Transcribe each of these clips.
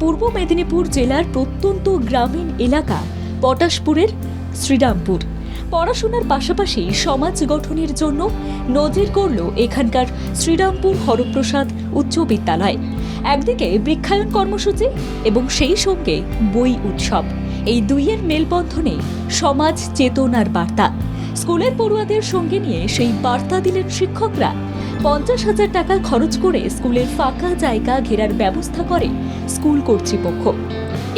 পূর্ব মেদিনীপুর জেলার প্রত্যন্ত গ্রামীণ এলাকা পটাশপুরের শ্রীরামপুর। পড়াশোনার পাশাপাশি সমাজ গঠনের জন্য নজির গড়ল এখানকার শ্রীরামপুর হরপ্রসাদ উচ্চ বিদ্যালয়। একদিকে বৃক্ষায়ন কর্মসূচি এবং সেই সঙ্গে বই উৎসব। এই দুইয়ের মেলবন্ধনে সমাজ চেতনার বার্তা। স্কুলের পড়ুয়াদের সঙ্গে নিয়ে সেই বার্তা দিলেন শিক্ষকরা। পঞ্চাশ হাজার টাকা খরচ করে স্কুলের ফাঁকা জায়গা ঘেরার ব্যবস্থা করে স্কুল কর্তৃপক্ষ।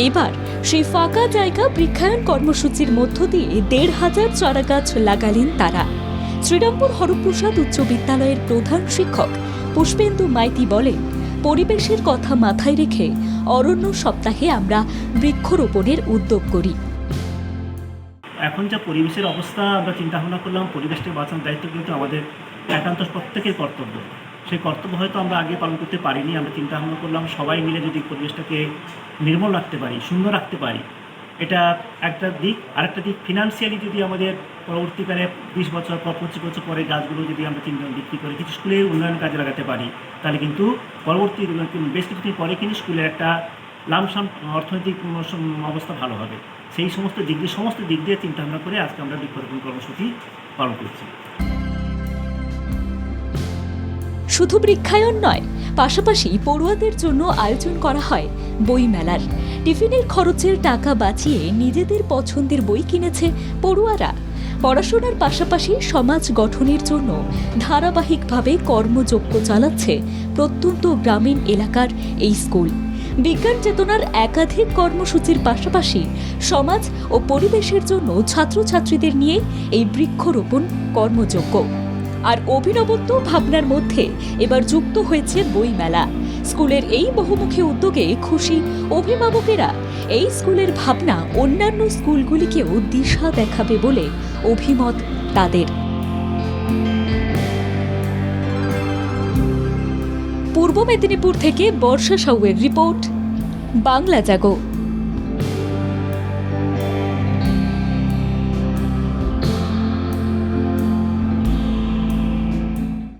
এবার সেই ফাঁকা জায়গা বৃক্ষায়ন কর্মসূচির মধ্য দিয়ে দেড় হাজার চারা গাছ লাগালেন তারা। শ্রীরামপুর হরপ্রসাদ উচ্চ বিদ্যালয়ের প্রধান শিক্ষক পুষ্পেন্দু মাইতি বলেন, পরিবেশের কথা মাথায় রেখে অরণ্য সপ্তাহে আমরা বৃক্ষরোপণের উদ্যোগ করি। এখন যা পরিবেশের অবস্থা, আমরা চিন্তা ভাবনা করলাম, পরিবেশকে বাঁচানোর দায়িত্ব কিন্তু আমাদের একান্ত প্রত্যেকের কর্তব্য। সেই কর্তব্য হয়তো আমরা আগে পালন করতে পারিনি, আমরা চিন্তা ভাবনা করলাম, সবাই মিলে যদি পরিবেশটাকে নির্মল রাখতে পারি, সুন্দর রাখতে পারি, এটা একটা দিক। আরেকটা দিক ফিনান্সিয়ালি যদি আমাদের পরবর্তীকালে বিশ বছর পর পঁচিশ বছর পরে গাছগুলো যদি আমরা চিন্তা বিক্রি করে কিছু স্কুলে উন্নয়ন কাজে লাগাতে পারি, তাহলে কিন্তু পরবর্তী বেশ কিছুদিন পরে কিন্তু স্কুলের একটা লামসাম অর্থনৈতিক অবস্থা ভালো হবে। সেই সমস্ত দিক দিয়ে, সমস্ত দিক দিয়ে চিন্তা ভাবনা করে আজকে আমরা বৃক্ষরোপণ কর্মসূচি পালন করছি। শুধু বৃক্ষায়ন নয়, পাশাপাশি পড়ুয়াদের জন্য আয়োজন করা হয় বই মেলার। টিফিনের খরচের টাকা বাঁচিয়ে নিজেদের পছন্দের বই কিনেছে পড়ুয়ারা। পড়াশোনার পাশাপাশি সমাজ গঠনের জন্য ধারাবাহিকভাবে কর্মযজ্ঞ চালাচ্ছে প্রত্যন্ত গ্রামীণ এলাকার এই স্কুল। বিজ্ঞান চেতনার একাধিক কর্মসূচির পাশাপাশি সমাজ ও পরিবেশের জন্য ছাত্রছাত্রীদের নিয়ে এই বৃক্ষরোপণ কর্মযজ্ঞ। আর অভিনবত্ব ভাবনার মধ্যে এবার যুক্ত হয়েছে বইমেলা। স্কুলের এই বহুমুখী উদ্যোগে খুশি অভিভাবকেরা এই স্কুলের ভাবনা অন্যান্য স্কুলগুলিকেও দিশা দেখাবে বলে অভিমত তাদের। পূর্ব মেদিনীপুর থেকে বর্ষা সাউয়ের রিপোর্ট, বাংলা জাগো।